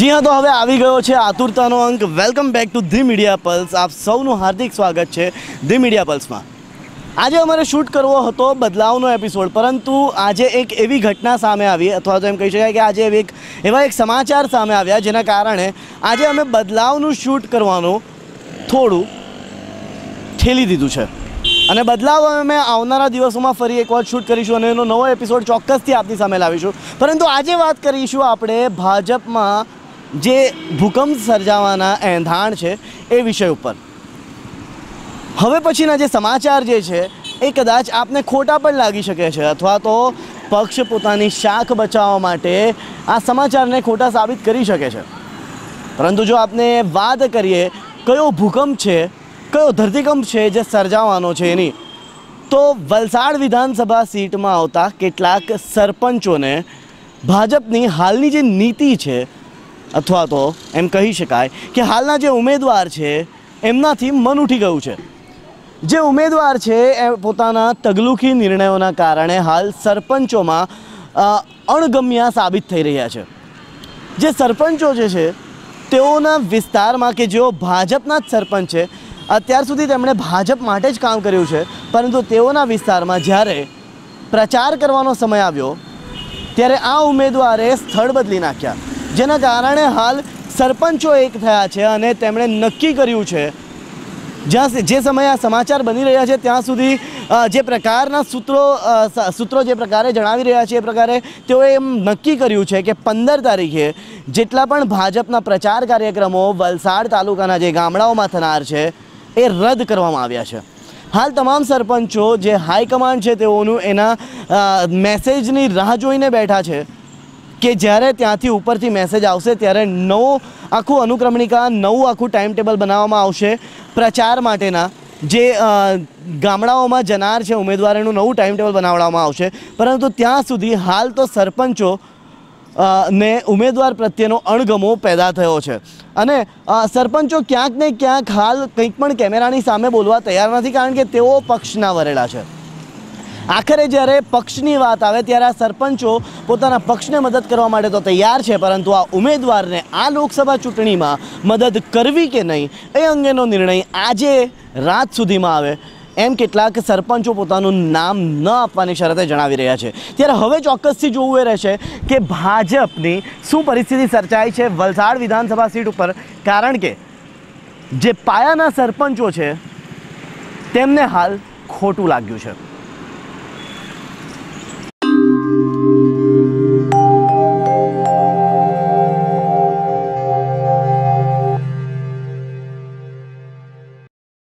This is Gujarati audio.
અહીંયા તો હવે આવી ગયો છે આતુરતાનો અંક. Welcome back to the media pulse આપ સૌનું હાર્દિક સ્વાગત છે ધી મીડિયા પલ્સમાં આજે અમારે શૂટ કરવો હતો બદલાવનો એપિસોડ પરંતુ આજે એક એવી ઘટના સામે આવી, અથવા તો એમ કહી શકાય કે આજે એક એવા એક સમાચાર સામે આવ્યા, જેના કારણે આજે અમે બદલાવનું શૂટ કરવાનું થોડું ઠેલી દીધું છે. અને બદલાવ અમે આવનારા દિવસોમાં ફરી એકવાર શૂટ કરીશું અને એનો નવો એપિસોડ ચોક્કસથી આપની સામે લાવીશું. પરંતુ આજે વાત કરીશું આપણે ભાજપમાં જે ભૂકંપ સર્જાવાના એંધાણ છે એ વિષય ઉપર. હવે પછીના જે સમાચાર જે છે, એ કદાચ આપને ખોટા પણ લાગી શકે છે, અથવા તો પક્ષ પોતાની શાખ બચાવવા માટે આ સમાચારને ખોટા સાબિત કરી શકે છે. પરંતુ જો આપને વાત કરીએ, કયો ભૂકંપ છે, કયો ધરતીકંપ છે જે સર્જાવાનો છે એની, તો વલસાડ વિધાનસભા સીટમાં આવતા કેટલાક સરપંચોને ભાજપની હાલની જે નીતિ છે અથવા તો એમ કહી શકાય કે હાલના જે ઉમેદવાર છે, એમનાથી મન ઉઠી ગયું છે. જે ઉમેદવાર છે, એ પોતાના તગલુખી નિર્ણયોના કારણે હાલ સરપંચોમાં અણગમ્યા સાબિત થઈ રહ્યા છે. જે સરપંચો જે છે, તેઓના વિસ્તારમાં કે જેઓ ભાજપના જ સરપંચ છે, અત્યાર સુધી તેમણે ભાજપ માટે જ કામ કર્યું છે, પરંતુ તેઓના વિસ્તારમાં જ્યારે પ્રચાર કરવાનો સમય આવ્યો, ત્યારે આ ઉમેદવારે સ્થળ બદલી નાખ્યા. જેના કારણે હાલ સરપંચો એક થયા છે અને તેમણે નક્કી કર્યું છે. જ્યાં જે સમયે આ સમાચાર બની રહ્યા છે, ત્યાં સુધી જે પ્રકારના સૂત્રો સૂત્રો જે પ્રકારે જણાવી રહ્યા છે, એ પ્રકારે તેઓએ એમ નક્કી કર્યું છે કે પંદર તારીખે જેટલા પણ ભાજપના પ્રચાર કાર્યક્રમો વલસાડ તાલુકાના જે ગામડાઓમાં થનાર છે, એ રદ કરવામાં આવ્યા છે. હાલ તમામ સરપંચો જે હાઈકમાન્ડ છે તેઓનું એના મેસેજની રાહ જોઈને બેઠા છે. કે જ્યારે ત્યાંથી ઉપરથી મેસેજ આવશે ત્યારે નવો આખું અનુક્રમણિકા, નવું આખું ટાઈમ ટેબલ બનાવવામાં આવશે પ્રચાર માટેના. જે ગામડાઓમાં જનાર છે, ઉમેદવારોનું નવું ટાઈમ ટેબલ બનાવવામાં આવશે. પરંતુ ત્યાં સુધી હાલ તો સરપંચો ને ઉમેદવાર પ્રત્યેનો અણગમો પેદા થયો છે. અને સરપંચો ક્યાંક ને ક્યાંક હાલ કંઈક પણ કેમેરાની સામે બોલવા તૈયાર નથી કારણ કે તેઓ પક્ષના વરેલા છે. આખરે જ્યારે પક્ષની વાત આવે ત્યારે આ સરપંચો પોતાના પક્ષને મદદ કરવા માટે તો તૈયાર છે, પરંતુ આ ઉમેદવારને આ લોકસભા ચૂંટણીમાં મદદ કરવી કે નહીં, એ અંગેનો નિર્ણય આજે રાત સુધીમાં આવે. એમ કેટલાક સરપંચો પોતાનું નામ ન આપવાની શરતે જણાવી રહ્યા છે. ત્યારે હવે ચોક્કસથી જોવું એ રહેશે કે ભાજપની શું પરિસ્થિતિ સર્જાઈ છે વલસાડ વિધાનસભા સીટ ઉપર? કારણ કે જે પાયાના સરપંચો છે, તેમને હાલ ખોટું લાગ્યું છે.